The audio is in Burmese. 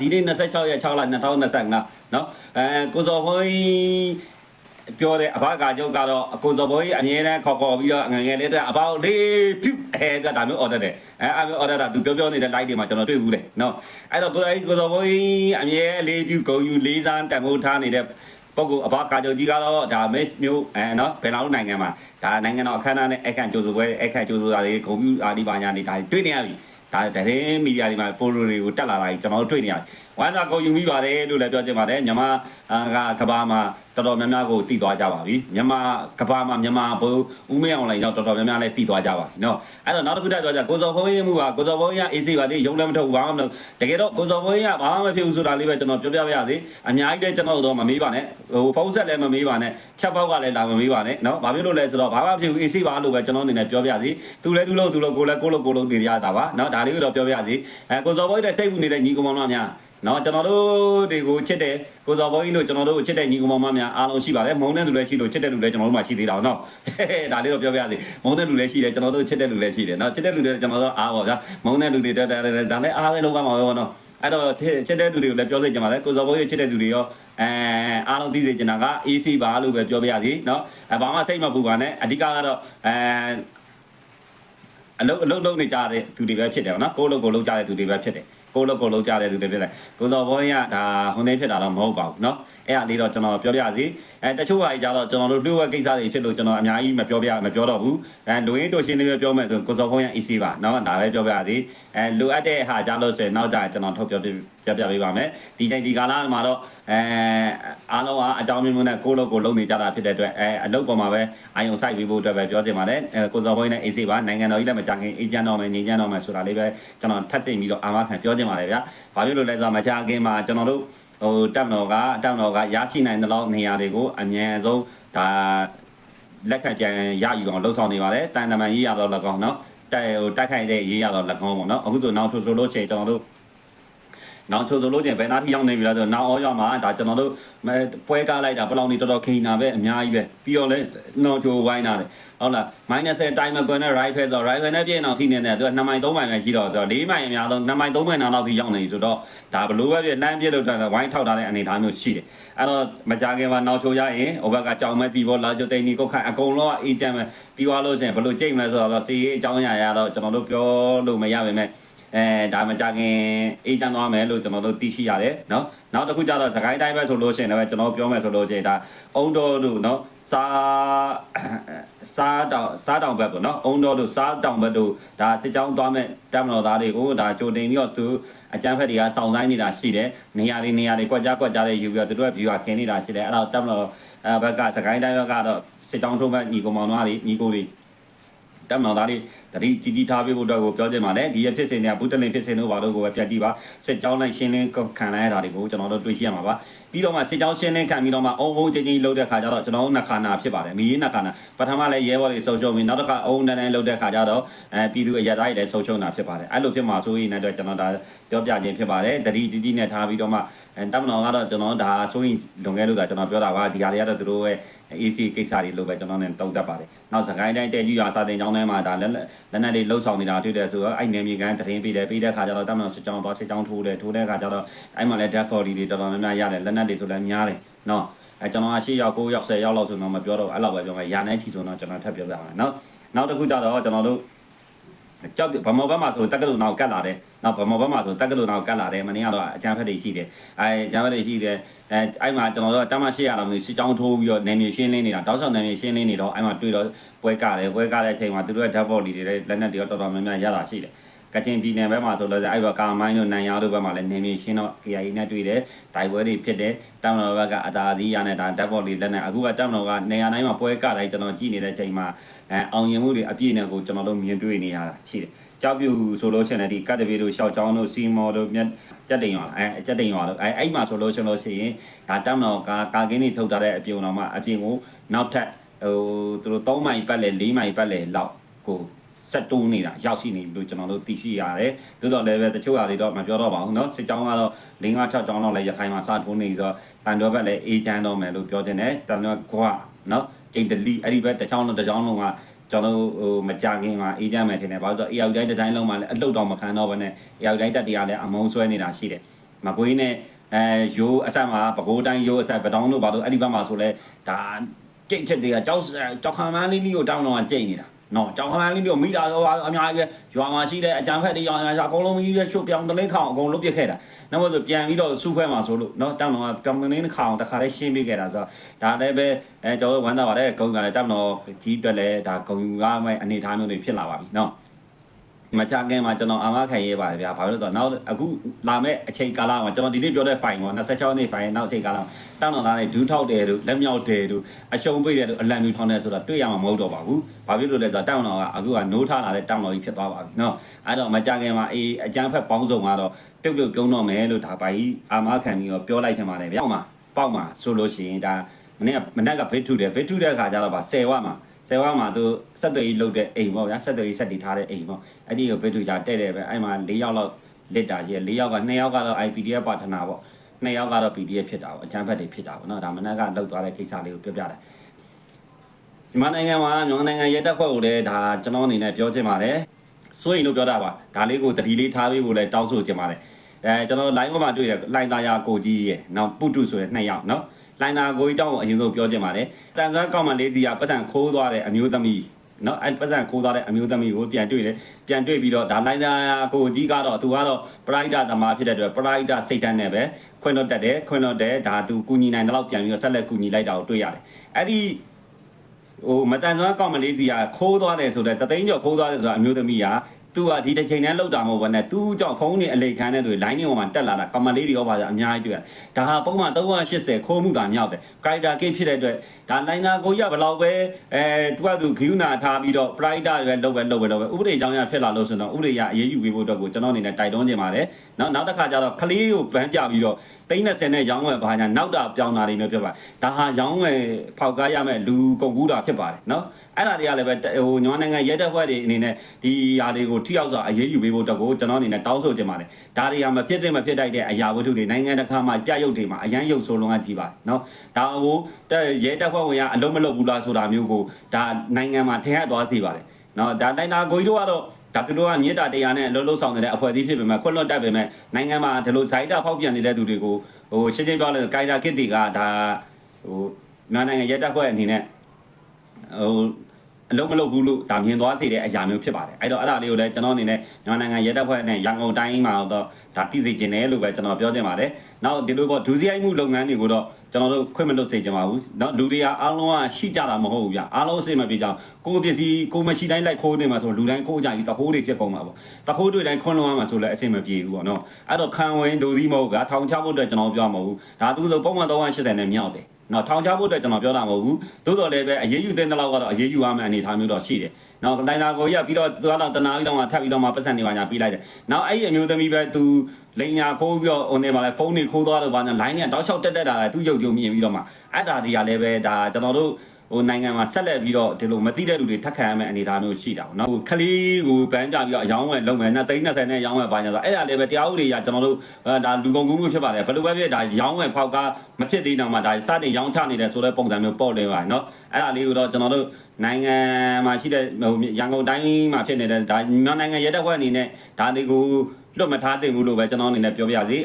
ဒီနေ့26ရက်6လ2025နော်အဲကိုစော်ဘုန်းကြီးပြောတဲ့အဘကကျုပ်ကတော့အကိုစော်ဘုန်းကြီးအမြဲတမ်းခေါ်ခေါ်ပြီးတော့ငငယ်လေးတည်းအဘလေးပြုအဲကဒါမျိုး order တယ်အဲအဲ order တာသူပြောပြောနေတဲ့ live တွေမှာကျွန်တော်တွေ့ဘူးလေနော်အဲ့တော့ကိုစော်ကြီးကိုစော်ဘုန်းကြီးအမြဲလေးပြုဂုံယူလေးစားတန်ဖိုးထားနေတဲ့ပုဂ္ဂိုလ်အဘကာချုပ်ကြီးကတော့ဒါမစ်မျိုးအဲနော်ဘယ်လောက်နိုင်ငံမှာဒါနိုင်ငံတော်အခမ်းအနားနဲ့အခန့်ကြိုးစားပွဲအခန့်ကြိုးစားတာတွေဂုံပြူအာဒီပါညာတွေဒါတွေ့နေရပြီ ဒါတရင်မီဒီယာတွေမှာပိုလိုတွေကိုတက်လာတာကြီးကျွန်တော်တို့တွေ့နေရတယ်။ ဝမ်းသာကုန်ယူမိပါတယ်လို့လည်းပြောချင်ပါတယ်။မြန်မာကကဘာမှာတော်တော်များများကိုတည်သွားကြပါပြီ။မြန်မာကဘာမှာမြန်မာဘိုးဦးမင်းအောင်လိုင်းတော့တော်တော်များများလည်းတည်သွားကြပါပြီနော်။အဲ့တော့နောက်တစ်ခုတက်ပြောကြကိုစော်ဖုံးရေးမှုကကိုစော်ဖုံးရအေးစေးပါလေရုံလည်းမထုတ်ဘူးဘာမှမလုပ်တကယ်တော့ကိုစော်ဖုံးရဘာမှမဖြစ်ဘူးဆိုတာလေးပဲကျွန်တော်ပြောပြပါရစေ။အများကြီးလည်းကျွန်တော်တို့မမေးပါနဲ့။ဟိုဖုန်းဆက်လည်းမမေးပါနဲ့။ချက်ပေါက်ကလည်းလာမမေးပါနဲ့နော်။ဘာဖြစ်လို့လဲဆိုတော့ဘာမှမဖြစ်ဘူးအေးစေးပါလို့ပဲကျွန်တော်အနေနဲ့ပြောပြစီ။သူလည်းသူလို့သူလို့ကိုလည်းကိုလို့ကိုလို့နေရတာပါနော်။ဒါလေးကိုတော့ပြောပြစီ။အဲကိုစော်ဖုံးရဲ့စိတ်ဝင်နေတဲ့ညီကောင်မများ နော်ကျွန်တော်တို့တွေကိုချစ်တယ်ကိုစော်ဘုန်းကြီးတို့ကျွန်တော်တို့ကိုချစ်တဲ့ညီကောင်မများအားလုံးရှိပါတယ်မုန်းတဲ့လူလည်းရှိလို့ချစ်တဲ့လူလည်းကျွန်တော်တို့မှရှိသေးတာနော်ဒါလေးတော့ပြောပြရစီမုန်းတဲ့လူလည်းရှိတယ်ကျွန်တော်တို့ချစ်တဲ့လူလည်းရှိတယ်နော်ချစ်တဲ့လူတွေကျွန်တော်တို့အားပါဗျာမုန်းတဲ့လူတွေဒါဒါလည်းအားပဲလုံးပါမှာပဲနော်အဲ့တော့ချစ်တဲ့လူတွေကိုလည်းပြောစေချင်ပါတယ်ကိုစော်ဘုန်းကြီးချစ်တဲ့လူတွေရောအဲအားလုံးသိစေချင်တာက AC ပါလို့ပဲပြောပြရစီနော်အဲဘာမှစိတ်မပူပါနဲ့အဓိကကတော့အဲအလုံးအလုံးလုံးနေကြတဲ့သူတွေပဲဖြစ်တယ်နော်ကိုလုံးကိုလုံးကြတဲ့သူတွေပဲဖြစ်တယ် ကိုလုံးကိုလုံးကြတဲ့သူတွေဖြစ်တယ်ကိုစော်ဘုန်းကြီးကဒါဟိုနေဖြစ်တာတော့မဟုတ်ပါဘူးနော် အဲ့ဒါလေးတော့ကျွန်တော်ပြောပြစီအဲတချို့ဟာကြီးကြတော့ကျွန်တော်တို့လှုပ်ဝက်ကိစ္စတွေဖြစ်လို့ကျွန်တော်အများကြီးမပြောပြမပြောတော့ဘူးအဲလူရင်းတို့ရှင်းလေးပဲပြောမယ်ဆိုကိုစော်ဘုန်းကြီး AC ပါနော်ဒါပဲပြောပြစီအဲလိုအပ်တဲ့ဟာကြလို့ဆိုရင်နောက်ကြကျွန်တော်ထုတ်ပြောပြပြပြပေးပါမယ်ဒီတိုင်းဒီကာလမှာတော့အဲအားလုံးကအကြောင်းမျိုးမျိုးနဲ့ကိုလုံးကိုလုံးနေကြတာဖြစ်တဲ့အတွက်အဲအလုပ်ပေါ်မှာပဲအာယုံစိုက်ပြီးဖို့အတွက်ပဲပြောချင်ပါတယ်အဲကိုစော်ဘုန်းကြီးနဲ့ AC ပါနိုင်ငံတော်ကြီးလည်းမကြခင်အေဂျင့်တော်မယ်နေကြတော်မယ်ဆိုတာလေးပဲကျွန်တော်ထပ်သိပြီးတော့အာမခံပြောချင်ပါတယ်ဗျာဘာဖြစ်လို့လဲဆိုတော့မကြခင်မှာကျွန်တော်တို့ ဟိုတက်မတော်ကတက်မတော်ကရရှိနိုင်တဲ့လောက်နေရာတွေကိုအမြန်ဆုံးဒါလက်ခံကြံရယူအောင်လှုပ်ဆောင်နေပါတယ်တန်တမန်ရေးရတော့၎င်းเนาะတိုက်ဟိုတိုက်ခိုက်တဲ့ရေးရတော့၎င်းပေါ့เนาะအခုဆိုနောက်ဆိုဆိုလို့ချိန်ကျွန်တော်တို့ နောက်ဆိုဆိုလို့ချင်းဘယ်နာထိရောက်နေပြီလားဆိုတော့နောက်အောရောက်မှာဒါကျွန်တော်တို့ပွဲကားလိုက်တာဘယ်လောက်နေတော်တော်ခိနေတာပဲအများကြီးပဲပြီးတော့လဲနောက်ချိုဝိုင်းတာတယ်ဟုတ်လား minus 10 time ကွန်နဲ့ right ဖဲဆိုတော့ right ဖဲနဲ့ပြည့်အောင်ထိနေတယ်သူက2မိုင်3မိုင်ပဲရှိတော့ဆိုတော့4မိုင်အများဆုံး2မိုင်3မိုင်နောက်ထိရောက်နေပြီဆိုတော့ဒါဘလို့ပဲပြည့်နှမ်းပြည့်လို့တာဝိုင်းထောက်ထားတဲ့အနေအထားမျိုးရှိတယ်အဲ့တော့မကြခင်မှာနောက်ချိုရရင်ဟိုဘက်ကကြောင်မဲ့တီဘောလာချိုတိန်နီကုတ်ခန့်အကုန်လုံးကအေးချမ်းပဲပြီးသွားလို့ရှိရင်ဘလို့ကြိတ်မလဲဆိုတော့စီရေးအကြောင်းအရာရတော့ကျွန်တော်တို့ပြောလို့မရပါနဲ့ အဲဒါမှကြာခင်အေးတန်းသွားမယ်လို့ကျွန်တော်တို့သိရှိရတယ်နော်နောက်တစ်ခုကျတော့သခိုင်းတိုင်းပဲဆိုလို့ရှိရင်လည်းကျွန်တော်ပြောမယ်ဆိုလို့ရှိရင်ဒါအုံတော်တို့နော်စားစားတောင်စားတောင်ဘက်ပေါ့နော်အုံတော်တို့စားတောင်ဘက်တို့ဒါစစ်ကြောင်းသွားမဲ့တမတော်သားတွေကိုဒါကြိုတင်ပြီးတော့သူအကြမ်းဖက်တွေကစောင့်ဆိုင်နေတာရှိတယ်နေရာတွေနေရာတွေကွက်ကြားကွက်ကြားတွေယူပြီးတော့သူတို့က view ခင်နေတာရှိတယ်အဲ့တော့တမတော်ဘက်ကစကိုင်းတိုင်းဘက်ကတော့စစ်တောင်းထုံးဘက်ညီကောင်မောင်သားတွေညီကိုတွေတမတော်သားတွေတတိကြီးကြီးထားပေးဖို့အတွက်ကိုပြောချင်ပါတယ်ဒီရဖြစ်စဉ်တွေကဘူးတလင်ဖြစ်စဉ်တို့ဘာလို့ကိုပဲပြတ်ကြည့်ပါစစ်ကြောင်းလိုက်ရှင်းလင်းခံလိုက်ရတာတွေကိုကျွန်တော်တို့တွေ့ရှိရမှာပါပြီးတော့မှစစ်ကြောင်းရှင်းလင်းခံပြီးတော့မှအုံအုံချင်းချင်းလှုပ်တဲ့ခါကျတော့ကျွန်တော်တို့နှခါနာဖြစ်ပါတယ်မီးနှခါနာပထမလည်းရဲဘော်တွေဆုံချုံပြီးနောက်တစ်ခါအုံတန်းတန်းလှုပ်တဲ့ခါကျတော့အဲပြည်သူအရသားတွေလည်းဆုံချုံတာဖြစ်ပါတယ်အဲ့လိုဖြစ်မှာဆိုရင်လည်းကျွန်တော်ဒါပြောပြခြင်းဖြစ်ပါတယ်တတိကြီးကြီးနဲ့ထားပြီးတော့မှတပ်မတော်ကတော့ကျွန်တော်ဒါဆိုရင်လွန်ခဲ့လို့ကကျွန်တော်ပြောတာပါဒီဟာတွေကတော့သူတို့ရဲ့ AC ကိစ္စတွေလို့ပဲကျွန်တော်နဲ့တုံးတတ်ပါတယ်။နောက်စကိုင်းတိုင်းတဲကြီးရွာစာတင်ကျောင်းထဲမှာဒါလက်လက်နက်တွေလှုပ်ဆောင်နေတာတွေ့တယ်ဆိုတော့အဲ့နယ်မြေကန်တရင်ပြီးတယ်ပြီးတဲ့ခါကျတော့တမန်စစ်ကြောင်းသွားစစ်ကြောင်းထိုးတယ်ထိုးတဲ့ခါကျတော့အဲ့မှာလည်း death body တွေတော်တော်များများရတယ်လက်နက်တွေဆိုလည်းများတယ်နော်အဲကျွန်တော်က၈ရောက်9ရောက်10ရောက်လောက်ဆိုတော့မပြောတော့အဲ့လောက်ပဲပြောမယ်ရာနဲ့ချီဆိုတော့ကျွန်တော်ထပ်ပြောပြပါမယ်နော်နောက်တစ်ခုကျတော့ကျွန်တော်တို့ ကြောက်ဗမောဘက်မှာဆိုတက်ကလူနောက်ကတ်လာတယ်။နောက်ဗမောဘက်မှာဆိုတက်ကလူနောက်ကတ်လာတယ်။မနေ့ကတော့အကြမ်းဖက်တွေရှိတယ်။အဲအကြမ်းဖက်တွေရှိတယ်။အဲအဲ့မှာကျွန်တော်တို့တမရှိရတော့မျိုးစစ်ကြောင်းထိုးပြီးတော့နေမြေရှင်းလင်းနေတာတောက်ဆောင်နေမြေရှင်းလင်းနေတော့အဲ့မှာတွေ့တော့ပွဲကတယ်ပွဲကတဲ့အချိန်မှာသူတို့ရဲ့ဓာတ်ပေါ်လီတွေလက်နက်တွေတော့တော်တော်များများရတာရှိတယ်။ ကချင်ပြည်နယ်ဘက်မှာဆိုလည်းအဲ့ဘက်ကာမိုင်းတို့နန်ရတို့ဘက်မှာလည်းနေမြေရှင်းတော့ KIA နဲ့တွေ့တယ်။တိုင်ပွဲတွေဖြစ်တယ်။တောင်တော်ဘက်ကအသာသီးရနဲ့ဒါဓာတ်ပေါ်လီလက်နက်အခုကတောင်တော်ကနေရာတိုင်းမှာပွဲကတိုင်းကျွန်တော်ကြည့်နေတဲ့ချိန်မှာအဲအောင်ရင်မှုတွေအပြည့်နဲ့ကိုကျွန်တော်တို့မြင်တွေ့နေရတာရှိတယ်။ကြောက်ပြူဆိုလို့ရှိရင်ဒီကတ်တပီတို့ရှောက်ချောင်းတို့စီမော်တို့မြက်ကြက်တိန်ရွာအဲကြက်တိန်ရွာတို့အဲအဲ့မှာဆိုလို့ရှိလို့ရှိရင်ဒါတမ်းတော်ကာကာကင်းတွေထုတ်ထားတဲ့အပြုံတော်မှာအပြင်ကိုနောက်ထပ်ဟိုသူတို့3မိုင်ပတ်လဲ4မိုင်ပတ်လဲလောက်ကို ဆက်တိုးနေတာရောက်ရှိနေပြီလို့ကျွန်တော်တို့သိရှိရတယ်။သို့တော်လည်းပဲတချို့ဟာတွေတော့မပြောတော့ပါဘူးเนาะစစ်ကြောင်းကတော့၄၅၆ကြောင်းလောက်လည်းရခိုင်မှာစထိုးနေဆိုတော့ပန်တော်ဘက်လည်းအေးချမ်းတော့မယ်လို့ပြောတင်တယ်။တန်တော့ကွာเนาะကျိန်တလီအဲ့ဒီဘက်တစ်ချောင်းလုံးတစ်ချောင်းလုံးကကျွန်တော်ဟိုမကြခင်မှာအေးကြမယ်ထင်တယ်ဘာလို့ဆိုတော့အေယောက်တိုင်းတစ်တိုင်းလုံးမှာလည်းအလုတ်တော့မခံတော့ဘဲနဲ့အေယောက်တိုင်းတက်တရားလည်းအမုံဆွဲနေတာရှိတယ် မကွေးနဲ့အဲရိုးအဆက်မှာပကိုးတိုင်းရိုးအဆက်ပတောင်းတို့ဘာလို့အဲ့ဒီဘက်မှာဆိုလဲဒါကြိတ်ချက်တွေကကြောက်ကြောက်ခံမန်းလေးလေးကိုတောင်းတော့ကြိတ်နေတာ နော်ကြောက်ခံမန်းလေးတွေကိုမိတာတော့အများကြီးပဲရွာမှာရှိတဲ့အကြံဖက်တွေရောင်ရအကုန်လုံးမိပြီးရွှတ်ပြောင်းတလင်းခေါင်အကုန်လုံးပြစ်ခဲ့တာနောက်မှဆိုပြန်ပြီးတော့စုခွဲမှာဆိုလို့နော်တောင်းတော့ပြောင်းတလင်းခေါင်တခါလေးရှင်းပြခဲ့တာဆိုတော့ဒါလည်းပဲအဲကျွန်တော်ဝမ်းသာပါတယ်ဂုံကလည်းတောင်းတော့ကြီးအတွက်လည်းဒါဂုံရမယ့်အနေအထားမျိုးတွေဖြစ်လာပါပြီနော် မချခင်မှာကျွန်တော်အာမခံရေးပါတယ်ဗျာဘာလို့လဲဆိုတော့နောက်အခုလာမဲ့အချိန်ကာလမှာကျွန်တော်ဒီနေ့ပြောတဲ့ file ကို26နှစ် file နောက်အချိန်ကာလမှာတောင်းတော်သားတွေဒူးထောက်တယ်တို့လက်မြောက်တယ်တို့အရှုံးပိတ်တယ်တို့အလံမျိုးထောင်းတယ်ဆိုတော့တွေ့ရမှာမဟုတ်တော့ပါဘူးဘာဖြစ်လို့လဲဆိုတော့တောင်းတော်ကအခုကနိုးထားလာတဲ့တောင်းတော်ကြီးဖြစ်သွားပါပြီเนาะအဲ့တော့မချခင်မှာအေးအကျန်းဖက်ပေါင်းစုံကတော့ပြုတ်ပြုတ်ပြုံးတော့မယ်လို့ဒါပါကြီးအာမခံပြီးတော့ပြောလိုက်ချင်ပါတယ်ဗျာပေါ့မှာပေါ့မှာဆိုလို့ရှိရင်ဒါမနေ့ကမနေ့ကဖေးထုတယ်ဖေးထုတဲ့အခါကျတော့ဗာ10ဝမှာ ဆယ်ဝါမှာသူဆက်သွယ်ရေးလုပ်တဲ့အိမ်ပေါ့ဗျာဆက်သွယ်ရေးဆက်တည်ထားတဲ့အိမ်ပေါ့အဲ့ဒီကိုဘစ်တူကြတဲ့တယ်ပဲအဲ့မှာ၄ယောက်လောက်လစ်တာကြီး၄ယောက်က2ယောက်ကတော့ IPDF ပါထနာပေါ့2ယောက်ကတော့ PDF ဖြစ်တာပေါ့အချမ်းဖက်တွေဖြစ်တာပေါ့နော်ဒါမနက်ကလောက်သွားတဲ့ကိစ္စလေးကိုပြောပြတယ်မြန်မာနိုင်ငံမှာမြန်မာနိုင်ငံရဲတပ်ဖွဲ့ကိုလည်းဒါကျွန်တော်အနေနဲ့ပြောချင်ပါတယ်စိုးရင်လို့ပြောတာပါဒါလေးကိုတတိလေးထားပေးဖို့လည်းတောင်းဆိုချင်ပါတယ်အဲကျွန်တော် line ပေါ်မှာတွေ့တယ်လိုင်းသားရကိုကြီးရဲ့နောက်ပုတုဆိုတဲ့2ယောက်နော် လိုင်နာကိုကြီးတောင်းကိုအရင်ဆုံးပြောချင်ပါတယ်တန်ဆန်းကောက်မလေးစီကပတ်စံခိုးသွားတဲ့အမျိုးသမီးနော်အဲ့ပတ်စံခိုးသွားတဲ့အမျိုးသမီးကိုပြန်တွေ့တယ်ပြန်တွေ့ပြီးတော့ဒါလိုင်နာကိုကြီးကတော့သူကတော့ပရိုက်တာသမားဖြစ်တဲ့အတွက်ပရိုက်တာစိတ်တန်းနဲ့ပဲခွင့်လွတ်တက်တယ်ခွင့်လွတ်တယ်ဒါသူကူညီနိုင်တဲ့လောက်ပြန်ပြီးတော့ဆက်လက်ကူညီလိုက်တာကိုတွေ့ရတယ်အဲ့ဒီဟိုမတန်ဆွမ်းကောက်မလေးစီကခိုးသွားတယ်ဆိုတော့တသိန်းကျော်ခိုးသွားတယ်ဆိုတာအမျိုးသမီးက သူကဒီတစ်ချိန်တည်းလောက်တာမဟုတ်ဘဲနဲ့သူ့ကြောင့်ဖုန်းနေအလိခံတဲ့သူ line တွေပေါ်မှာတက်လာတာကမလေးတွေရောပါအများကြီးတွေ့ရတယ်။ဒါဟာပုံမှန်380ခိုးမှုတာမြောက်တယ်။ character game ဖြစ်တဲ့အတွက်ဒါ line နာကိုကြီးကဘယ်လောက်ပဲအဲသူကသူဂိူးနာထားပြီးတော့ pride တွေပဲလုပ်ပဲလုပ်ပဲလုပ်ပဲဥပဒေအကြောင်းအရဖြစ်လာလို့ဆိုတော့ဥပဒေရအရေးယူပေးဖို့အတွက်ကိုကျွန်တော်အနေနဲ့တိုက်တွန်းချင်ပါတယ်။နောက်နောက်တစ်ခါကျတော့ကလေးကိုဗန်းပြပြီးတော့ သိန်း30နဲ့ရောင်းဝယ်ပါညာနောက်တာပြောင်းတာတွေမျိုးဖြစ်ပါဒါဟာရောင်းဝယ်ဖောက်ကားရမယ်လူကုန်ကူးတာဖြစ်ပါတယ်နော်အဲ့ဒါတွေကလည်းပဲဟိုညောနိုင်ငံရဲတပ်ဖွဲ့တွေအနေနဲ့ဒီຢာတွေကိုထိရောက်စွာအရေးယူပေးဖို့အတွက်ကိုကျွန်တော်အနေနဲ့တောင်းဆိုချင်ပါတယ်ဒါတွေဟာမဖြစ်သင့်မဖြစ်တိုက်တဲ့အရာဝတ္ထုတွေနိုင်ငံတစ်ခါမှကြရုပ်တွေမှာအရန်ရုပ်ဆိုးလုံးကကြီးပါနော်ဒါကိုရဲတပ်ဖွဲ့ဝင်ကအလုံးမလုံးဘူးလားဆိုတာမျိုးကိုဒါနိုင်ငံမှာထင်ဟပ်သွားစေပါတယ်နော်ဒါနိုင်တာကိုကြီးတို့ကတော့ ဒါသူတို့ကမြေတားတရားနဲ့အလုံးလုံးဆောင်နေတဲ့အဖွဲ့အစည်းဖြစ်ပေမဲ့ခွင့်လွှတ်တတ်ပေမဲ့နိုင်ငံမှာဒီလိုဇိုက်တာဖောက်ပြန်နေတဲ့သူတွေကိုဟိုရှင်းရှင်းပြောလို့ကိုင်တာကစ်တွေကဒါဟိုမြန်မာနိုင်ငံရဲတပ်ဖွဲ့အနေနဲ့ဟိုအလုံးမလုံးဘူးလို့ဒါမြင်သွားစေတဲ့အရာမျိုးဖြစ်ပါတယ်အဲ့တော့အဲ့ဒါလေးကိုလည်းကျွန်တော်အနေနဲ့မြန်မာနိုင်ငံရဲတပ်ဖွဲ့နဲ့ရန်ကုန်တိုင်းမှာတော့ဒါတည်စေခြင်းတယ်လို့ပဲကျွန်တော်ပြောချင်ပါတယ်နောက်ဒီလိုပေါ့ဒုစရိုက်မှုလုပ်ငန်းတွေကိုတော့ ကျွန်တော်တို့ခွင့်မလွတ်စေချင်ပါဘူးเนาะလူတွေကအားလုံးကရှိကြတာမဟုတ်ဘူးဗျအားလုံးအစိမ့်မပြေကြအောင်ကိုယ်ပစ္စည်းကိုမရှိတိုင်းလိုက်ခိုးနေမှာဆိုလူတိုင်းခိုးကြကြီးတခိုးတွေဖြစ်ကုန်မှာပေါ့တခိုးတွေတိုင်းခွန်းလုံးရမှာဆိုလည်းအစိမ့်မပြေဘူးပေါ့နော်အဲ့တော့ခံဝင်ဒိုသီးမဟုတ်ကထောင်ချဖို့အတွက်ကျွန်တော်ပြောမှာမဟုတ်ဘူးဒါသူဆိုပုံမှန်380နဲ့မြောက်တယ်နော်ထောင်ချဖို့အတွက်ကျွန်တော်ပြောတာမဟုတ်ဘူးသို့တော်လည်းပဲအရေးယူတဲ့လောက်ကတော့အရေးယူရမယ့်အနေအထားမျိုးတော့ရှိတယ် နောက်တိုင်းသာကိုရပြီးတော့သူကတော့တနာပြီးတော့မှထပ်ပြီးတော့မှပတ်စံနေပါညာပြီးလိုက်တယ်နောက်အဲ့ဒီအမျိုးသမီးပဲသူလိန်ညာခိုးပြီးတော့ဟိုနေပါလဲဖုန်းတွေခိုးသွားတော့ဗာညာ line နဲ့တောက်လျှောက်တက်တက်တာလဲသူရုပ်ကြုံမြင်ပြီးတော့မှအဲ့ဒါတွေကလည်းပဲဒါကျွန်တော်တို့ ဟိုနိုင်ငံမှာဆက်လက်ပြီးတော့ဒီလိုမသိတဲ့လူတွေထက်ခံရမယ့်အနေအထားမျိုးရှိတာပေါ့နော်ဟိုခလီးကိုပန်းကြပြီးတော့အယောင်းဝယ်လုံမယ်နဲ့သိန်း30နဲ့ရောင်းဝယ်ပါညာဆိုအဲ့ဒါလည်းပဲတရားဥပဒေအရကျွန်တော်တို့ဒါလူကုန်ကူးမှုဖြစ်ပါတယ်ဘယ်လိုပဲဖြစ်ဒါရောင်းဝယ်ဖောက်ကားမဖြစ်သေးတော့မှဒါစတင်ရောင်းချနေတယ်ဆိုတဲ့ပုံစံမျိုးပေါ့လဲပါနော်အဲ့ဒါလေးကိုတော့ကျွန်တော်တို့နိုင်ငံမှာရှိတဲ့ဟိုရန်ကုန်တိုင်းမှာဖြစ်နေတဲ့ဒါမြန်မာနိုင်ငံရဲတပ်ဖွဲ့အနေနဲ့ဒါတွေကိုလွတ်မထားသင့်ဘူးလို့ပဲကျွန်တော်အနေနဲ့ပြောပြစီ